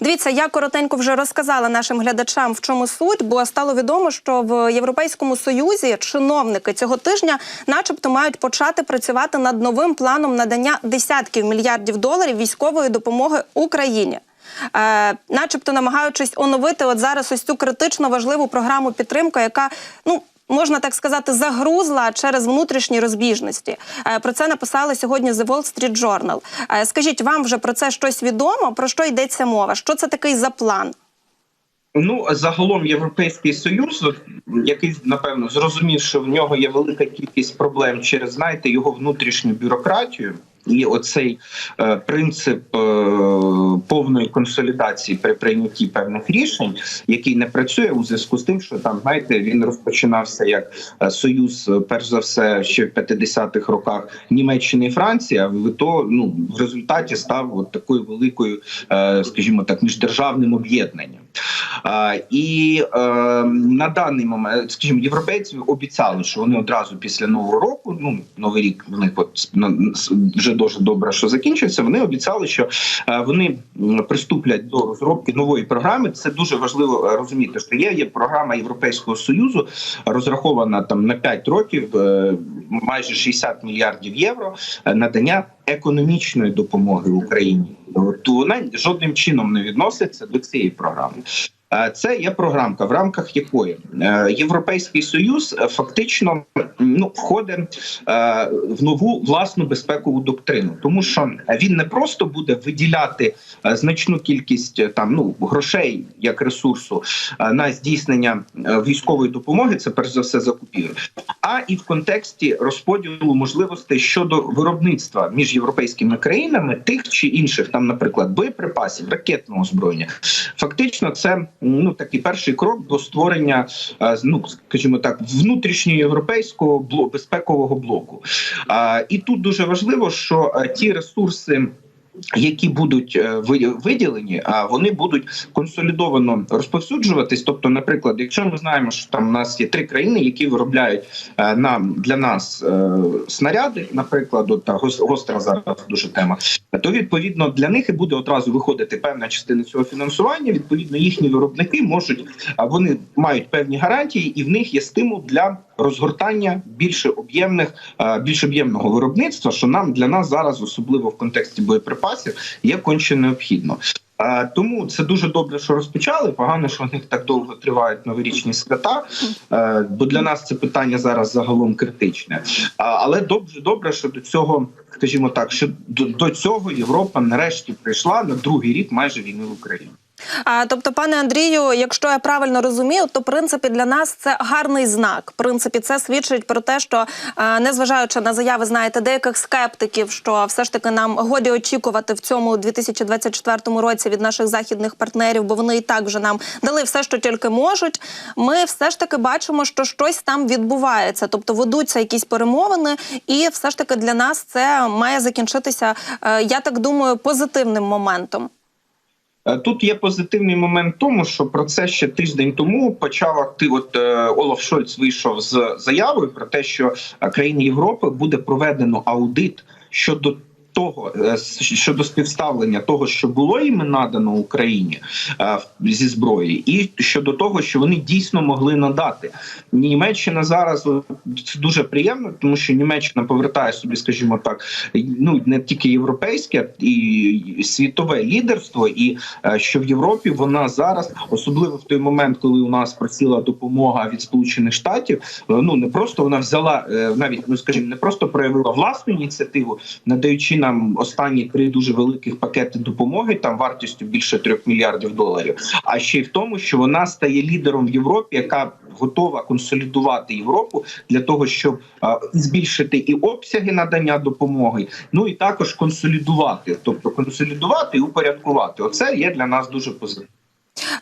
Дивіться, я коротенько вже розказала нашим глядачам, в чому суть, бо стало відомо, що в Європейському Союзі чиновники цього тижня, начебто, мають почати працювати над новим планом надання десятків мільярдів доларів військової допомоги Україні. Е, начебто намагаючись оновити от зараз ось цю критично важливу програму підтримки, яка ну. Можна так сказати, загрузла через внутрішні розбіжності. Е, Про це написали сьогодні The Wall Street Journal. Е, Скажіть, вам вже про це щось відомо? Про що йдеться мова? Що це такий за план? Ну загалом європейський союз, який напевно зрозумів, що в нього є велика кількість проблем через знаєте його внутрішню бюрократію. І оцей е, принцип е, повної консолідації при прийнятті певних рішень, який не працює у зв'язку з тим, що там знаєте, він розпочинався як е, союз, е, перш за все, ще в 50-х роках Німеччини і Франції. А в то ну в результаті став от такою великою, е, скажімо так, міждержавним об'єднанням. І е, на даний момент, скажімо, європейці обіцяли, що вони одразу після нового року, ну новий рік в них от вже дуже добре, що закінчився. Вони обіцяли, що е, вони приступлять до розробки нової програми. Це дуже важливо е, розуміти, що є, є програма Європейського союзу, розрахована там на 5 років, майже 60 мільярдів євро надання економічної допомоги Україні. То вона жодним чином не відноситься до цієї програми. Е, Це є програмка, в рамках якої е, Європейський Союз фактично ну входить е, в нову власну безпекову доктрину, тому що він не просто буде виділяти значну кількість там ну грошей як ресурсу на здійснення військової допомоги, це перш за все закупівель, а і в контексті розподілу можливостей щодо виробництва між європейськими країнами тих чи інших, там, наприклад, боєприпасів, ракетного озброєння. Фактично, це ну такий перший крок до створення, е, ну скажімо так, внутрішньоєвропейського бло- безпекового блоку. І тут дуже важливо, що е, ті ресурси. Які будуть е, виділені, а вони будуть консолідовано розповсюджуватись. Тобто, наприклад, якщо ми знаємо, що там у нас є три країни, які виробляють е, нам для нас е, снаряди, наприклад, от, гостра зараз дуже тема, то відповідно для них і буде одразу виходити певна частина цього фінансування. Відповідно, їхні виробники можуть вони мають певні гарантії, і в них є стимул для розгортання більше об'ємних, більш об'ємного виробництва, що нам для нас зараз, особливо в контексті боєприпасів, є конче необхідно. Тому це дуже добре, що розпочали. Погано, що в них так довго тривають новорічні свята. е, Бо для нас це питання зараз загалом критичне. Але добре, добре, що до цього, скажімо так, що до цього Європа нарешті прийшла на другий рік майже війни в Україні. А, тобто, пане Андрію, якщо я правильно розумію, то в принципі для нас це гарний знак. В принципі, це свідчить про те, що е, незважаючи на заяви, знаєте, деяких скептиків, що все ж таки нам годі очікувати в цьому 2024 році від наших західних партнерів, бо вони і так вже нам дали все, що тільки можуть. Ми все ж таки бачимо, що щось там відбувається, тобто ведуться якісь перемовини, і все ж таки для нас це має закінчитися, е, я так думаю, позитивним моментом. Е, Тут є позитивний момент в тому, що про це ще тиждень тому почав актив. От е, Олаф Шольц вийшов з заявою про те, що країн країни Європи буде проведено аудит щодо. Того е, щодо співставлення того, що було їм надано Україні е, зі зброї, і щодо того, що вони дійсно могли надати. Німеччина зараз це дуже приємно, тому що Німеччина повертає собі, скажімо так, ну не тільки європейське і світове лідерство, і е, що в Європі вона зараз, особливо в той момент, коли у нас просіла допомога від Сполучених Штатів, ну не просто вона взяла навіть ну скажімо, не просто проявила власну ініціативу, надаючи нам останні три дуже великих пакети допомоги, там вартістю більше трьох мільярдів доларів. А ще й в тому, що вона стає лідером в Європі, яка готова консолідувати Європу для того, щоб збільшити і обсяги надання допомоги, ну і також консолідувати, тобто консолідувати і упорядкувати. Оце є для нас дуже позитивно.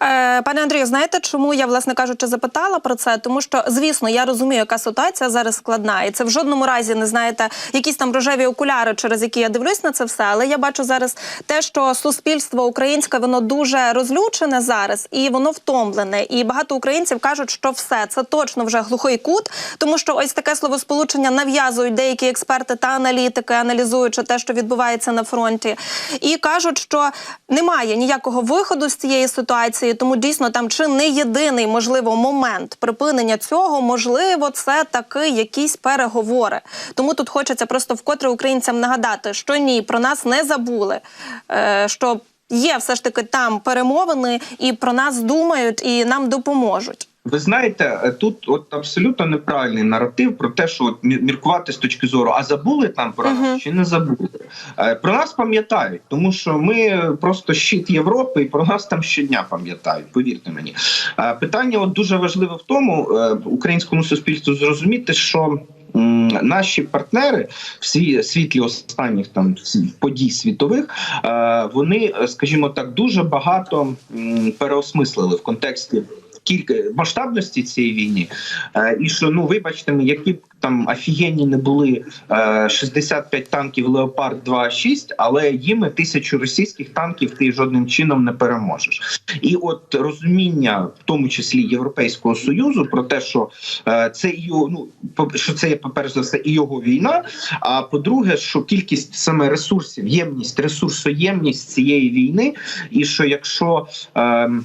Е, Пане Андрію, знаєте, чому я, власне кажучи, запитала про це? Тому що, звісно, я розумію, яка ситуація зараз складна, і це в жодному разі не знаєте якісь там рожеві окуляри, через які я дивлюсь на це все. Але я бачу зараз те, що суспільство українське воно дуже розлючене зараз і воно втомлене. І багато українців кажуть, що все це точно вже глухий кут, тому що ось таке словосполучення нав'язують деякі експерти та аналітики, аналізуючи те, що відбувається на фронті, і кажуть, що немає ніякого виходу з цієї ситуації, тому дійсно там чи не єдиний можливо момент припинення цього, можливо, це таки якісь переговори. Тому тут хочеться просто вкотре українцям нагадати, що ні, про нас не забули. е, Що є все ж таки там перемовини, і про нас думають, і нам допоможуть. Ви знаєте, е, тут от абсолютно неправильний наратив про те, що от міркувати з точки зору, а забули там про нас Мгм. чи не забули. Е, Про нас пам'ятають, тому що ми просто щит Європи, і про нас там щодня пам'ятають. Повірте мені. Е, Питання от дуже важливе в тому, українському суспільству зрозуміти, що. Наші партнери в сві- світлі останніх там подій світових, вони, скажімо так, дуже багато переосмислили в контексті кілька масштабності цієї війни, е, і що ну вибачте, які б там офігенні не були е, 65 танків Леопард 2.6, але їми тисячу російських танків ти жодним чином не переможеш. І от розуміння, в тому числі Європейського союзу, про те, що е, це його, ну що це є, по-перше за все, і його війна. А по-друге, що кількість саме ресурсів, ємність, ресурсоємність цієї війни, і що якщо. ем,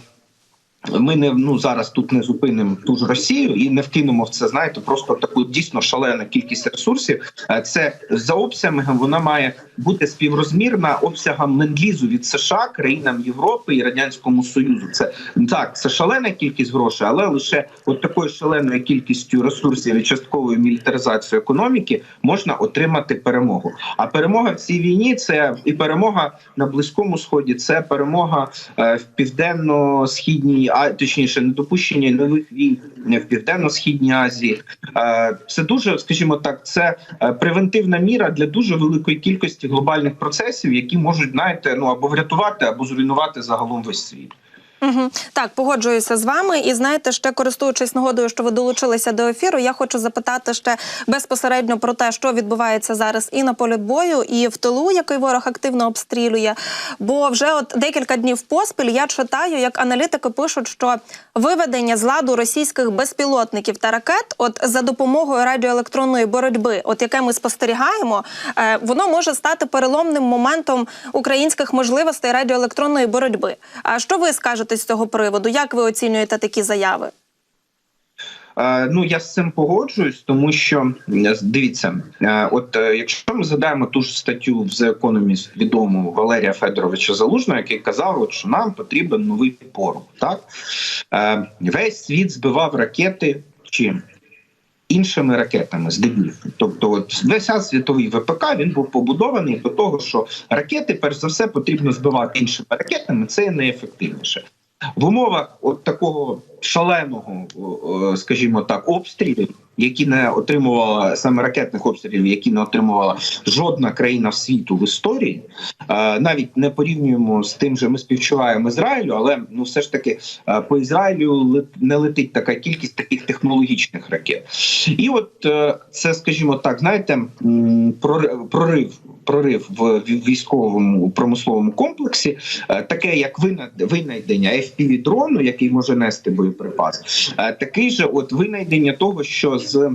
ми не ну зараз тут не зупинимо ту ж Росію і не вкинемо в це. Знаєте, просто таку дійсно шалену кількість ресурсів. Е, Це за обсягом вона має бути співрозмірна обсягам ленд-лізу від США, країнам Європи і радянському Союзу. Це так, це шалена кількість грошей, але лише от такою шаленою кількістю ресурсів і частковою мілітаризацією економіки можна отримати перемогу. А перемога в цій війні це і перемога на близькому сході, це перемога е, в південно-східній, а точніше, недопущення нових війн в південно-східній Азії. Е, Це дуже, скажімо так, це е, превентивна міра для дуже великої кількості глобальних процесів, які можуть знаєте, ну або врятувати, або зруйнувати загалом весь світ. Угу. Так, погоджуюся з вами. І знаєте, ще користуючись нагодою, що ви долучилися до ефіру, я хочу запитати ще безпосередньо про те, що відбувається зараз і на полі бою, і в тилу, який ворог активно обстрілює. Бо вже от декілька днів поспіль я читаю, як аналітики пишуть, що виведення з ладу російських безпілотників та ракет, от за допомогою радіоелектронної боротьби, от яке ми спостерігаємо, е, воно може стати переломним моментом українських можливостей радіоелектронної боротьби. А що ви скажете з цього приводу? Як ви оцінюєте такі заяви? Е, Ну я з цим погоджуюсь, тому що е, дивіться, е, от якщо ми згадаємо ту ж статтю в The Economist відому Валерія Федоровича Залужного, який казав, от, що нам потрібен новий порох. Так весь світ збивав ракети чим? Іншими ракетами з здебільшого. Тобто, от весь світовий ВПК він був побудований до того, що ракети, перш за все, потрібно збивати іншими ракетами. Це найефективніше. В умовах от такого шаленого, скажімо так, обстрілів, які не отримувала саме ракетних обстрілів, які не отримувала жодна країна в світу в історії, е, навіть не порівнюємо з тим, що ми співчуваємо Ізраїлю, але ну все ж таки е, по Ізраїлю не летить така кількість таких технологічних ракет. І от е, це, скажімо так, знаєте, прор- прорив. Прорив в військовому промисловому комплексі, е, таке як винайд- винайдення fpv дрону, який може нести боєприпас, е, такий же от винайдення того, що з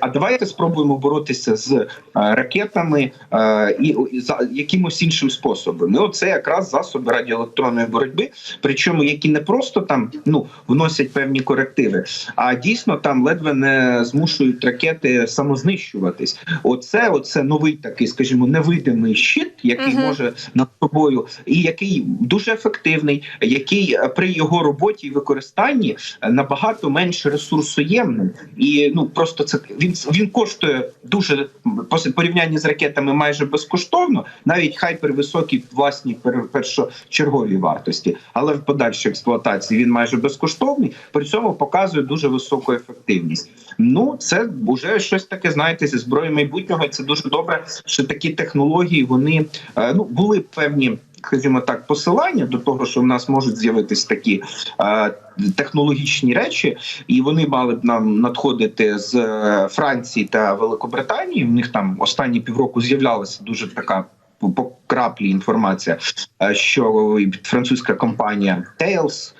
а давайте спробуємо боротися з е, ракетами і, за якимось іншим способом. І оце якраз засоби радіоелектронної боротьби, причому які не просто там ну вносять певні корективи, а дійсно там ледве не змушують ракети самознищуватись. Оце, оце новий такий, скажімо, невидимий щит, який Мгм. може над собою, і який дуже ефективний, який е, при його роботі і використанні е, набагато менш ресурсоємним. І ну просто це він він коштує дуже по порівнянні з ракетами майже безкоштовно, навіть хай при високій власній першочерговій вартості, але в подальшій експлуатації він майже безкоштовний. При цьому показує дуже високу ефективність. Ну це вже щось таке. Знаєте, зі зброї майбутнього. Це дуже добре, що такі технології вони е, ну були певні Скажімо так, посилання до того, що в нас можуть з'явитись такі е, технологічні речі, і вони мали б нам надходити з е, Франції та Великобританії. В них там останні півроку з'являлася дуже така по- краплі інформація, що французька компанія Tails,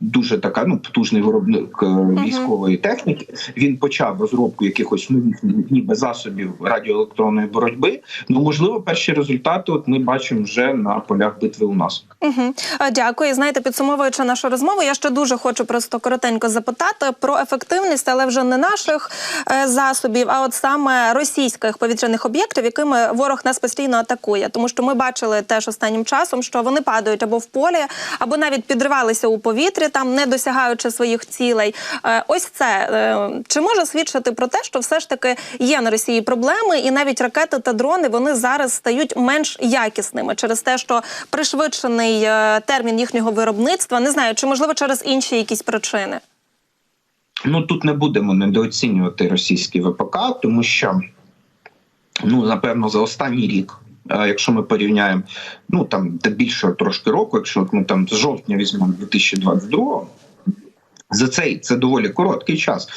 дуже така ну потужний виробник е, військової техніки. Він почав розробку якихось нових ніби засобів радіоелектронної боротьби. Ну можливо, перші результати от ми бачимо вже на полях битви у нас. Угу. Дякую. Знаєте, підсумовуючи нашу розмову, я ще дуже хочу просто коротенько запитати про ефективність, але вже не наших е, засобів, а от саме російських повітряних об'єктів, якими ворог нас постійно атакує. Тому що ми бачили теж останнім часом, що вони падають або в полі, або навіть підривалися у повітрі, там не досягаючи своїх цілей. Е, Ось це е, чи може свідчити про те, що все ж таки є на Росії проблеми, і навіть ракети та дрони вони зараз стають менш якісними через те, що пришвидшений е, термін їхнього виробництва. Не знаю, чи можливо через інші якісь причини. Ну тут не будемо недооцінювати російський ВПК, тому що ну напевно за останній рік. Якщо ми порівняємо, ну там де більше трошки року, якщо ми там з жовтня візьмемо 2022, за цей це доволі короткий час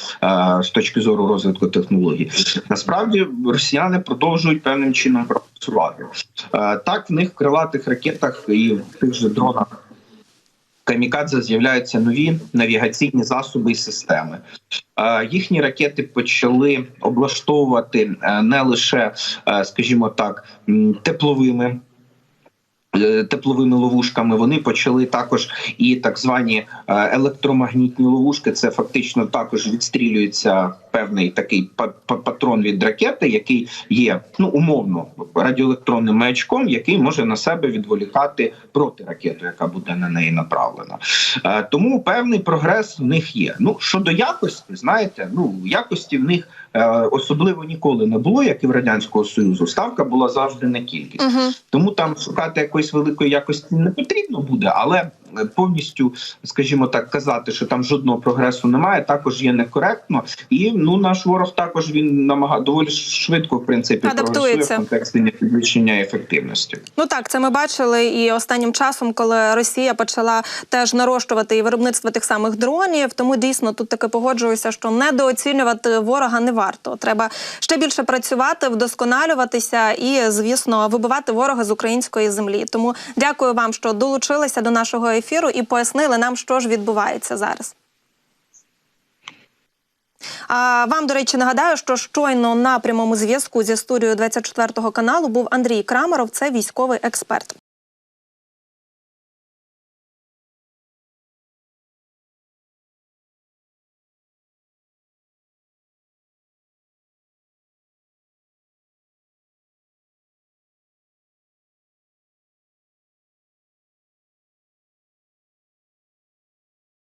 з точки зору розвитку технологій. Насправді росіяни продовжують певним чином працювати. Так, в них в крилатих ракетах і в тих же дронах камікадзе з'являються нові навігаційні засоби і системи. Їхні ракети почали облаштовувати е, не лише, е, скажімо так, тепловими. Е, Тепловими ловушками вони почали також і так звані е, електромагнітні ловушки. Це фактично також відстрілюється певний такий па- па- патрон від ракети, який є ну умовно радіоелектронним маячком, який може на себе відволікати протиракету, яка буде на неї направлена. Е, Тому певний прогрес в них є. Ну щодо якості, знаєте, ну якості в них особливо ніколи не було, як і в радянського союзу. Ставка була завжди на кількість. Угу. Тому там шукати якоїсь великої якості не потрібно буде, але повністю, скажімо так, казати, що там жодного прогресу немає, також є некоректно. І ну наш ворог також він намагає доволі швидко, в принципі, Адаптується. прогресує в контексті підвищення ефективності. Ну так, це ми бачили і останнім часом, коли Росія почала теж нарощувати і виробництво тих самих дронів. Тому дійсно тут таки погоджуюся, що недооцінювати ворога не варто. Треба ще більше працювати, вдосконалюватися і, звісно, вибивати ворога з української землі. Тому дякую вам, що долучилися до нашого ефіру і пояснили нам, що ж відбувається зараз. Вам, до речі, нагадаю, що щойно на прямому зв'язку зі студією 24 каналу був Андрій Крамаров, це військовий експерт.